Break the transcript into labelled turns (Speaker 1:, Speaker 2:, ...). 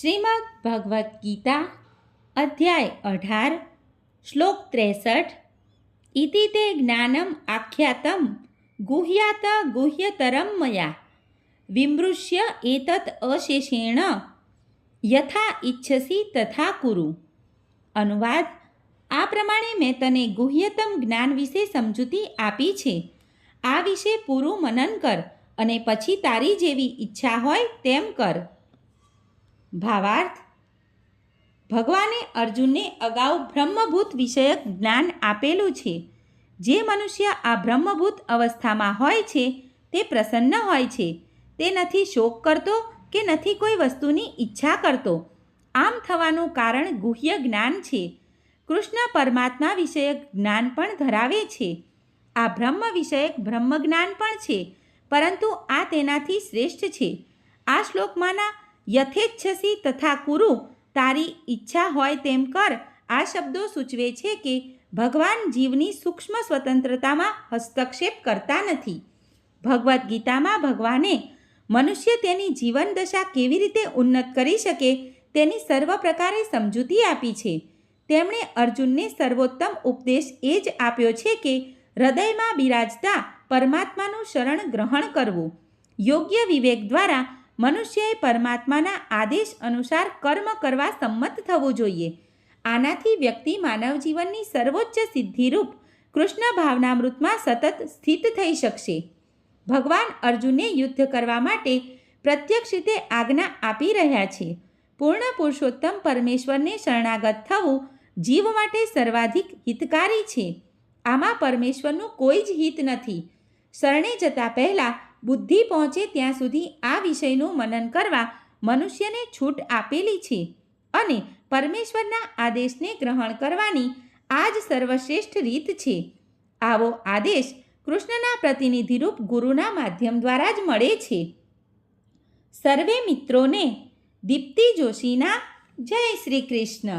Speaker 1: શ્રીમદ ભગવદ્ ગીતા, અધ્યાય અઢાર, શ્લોક ત્રેસઠ, ઇતિ તે જ્ઞાનમ આખ્યાતમ ગુહ્યાત ગુહ્યતરમ મયા, વિમૃશ્ય એતત અશેષેણ, યથા ઈચ્છસી તથા કુરુ. અનુવાદ, આ પ્રમાણે મેં તને ગુહ્યતમ જ્ઞાન વિશે સમજૂતી આપી છે. આ વિશે પૂરું મનન કર અને પછી તારી જેવી ઈચ્છા હોય તેમ કર. ભાવાર્થ, ભગવાને અર્જુનને અગાઉ બ્રહ્મભૂત વિષયક જ્ઞાન આપેલું છે. જે મનુષ્ય આ બ્રહ્મભૂત અવસ્થામાં હોય છે, તે પ્રસન્ન હોય છે. તે નથી શોક કરતો કે નથી કોઈ વસ્તુની ઈચ્છા કરતો. આમ થવાનું કારણ ગુહ્ય જ્ઞાન છે. કૃષ્ણ પરમાત્મા વિષયક જ્ઞાન પણ ધરાવે છે. આ બ્રહ્મ વિષયક બ્રહ્મ જ્ઞાન પણ છે, પરંતુ આ તેનાથી શ્રેષ્ઠ છે. આ શ્લોકમાંના યથેચ્છસી તથા કુરુ, તારી ઈચ્છા હોય તેમ કર. આ શબ્દો સૂચવે છે કે ભગવાન જીવની સૂક્ષ્મ સ્વતંત્રતામાં હસ્તક્ષેપ કરતા નથી. ભગવદ્ ગીતામાં ભગવાને મનુષ્ય તેની જીવન દશા કેવી રીતે ઉન્નત કરી શકે તેની સર્વ પ્રકારે સમજૂતી આપી છે. તેમણે અર્જુનને સર્વોત્તમ ઉપદેશ એ જ આપ્યો છે કે હૃદયમાં બિરાજતા પરમાત્માનું શરણ ગ્રહણ કરવું. યોગ્ય વિવેક દ્વારા મનુષ્યએ પરમાત્માના આદેશ અનુસાર કર્મ કરવા સંમત થવું જોઈએ. આનાથી વ્યક્તિ માનવ જીવનની સર્વોચ્ચ સિદ્ધિરૂપ કૃષ્ણ ભાવનામૃતમાં સતત સ્થિત થઈ શકશે. ભગવાન અર્જુનને યુદ્ધ કરવા માટે પ્રત્યક્ષ રીતે આજ્ઞા આપી રહ્યા છે. પૂર્ણ પુરુષોત્તમ પરમેશ્વરને શરણાગત થવું જીવ માટે સર્વાધિક હિતકારી છે. આમાં પરમેશ્વરનું કોઈ જ હિત નથી. શરણે જતા પહેલાં બુદ્ધિ પહોંચે ત્યાં સુધી આ વિષયનું મનન કરવા મનુષ્યને છૂટ આપેલી છે અને પરમેશ્વરના આદેશને ગ્રહણ કરવાની આ જ સર્વશ્રેષ્ઠ રીત છે. આવો આદેશ કૃષ્ણના પ્રતિનિધિરૂપ ગુરુના માધ્યમ દ્વારા જ મળે છે. સર્વે મિત્રોને દીપ્તિ જોશીના જય શ્રી કૃષ્ણ.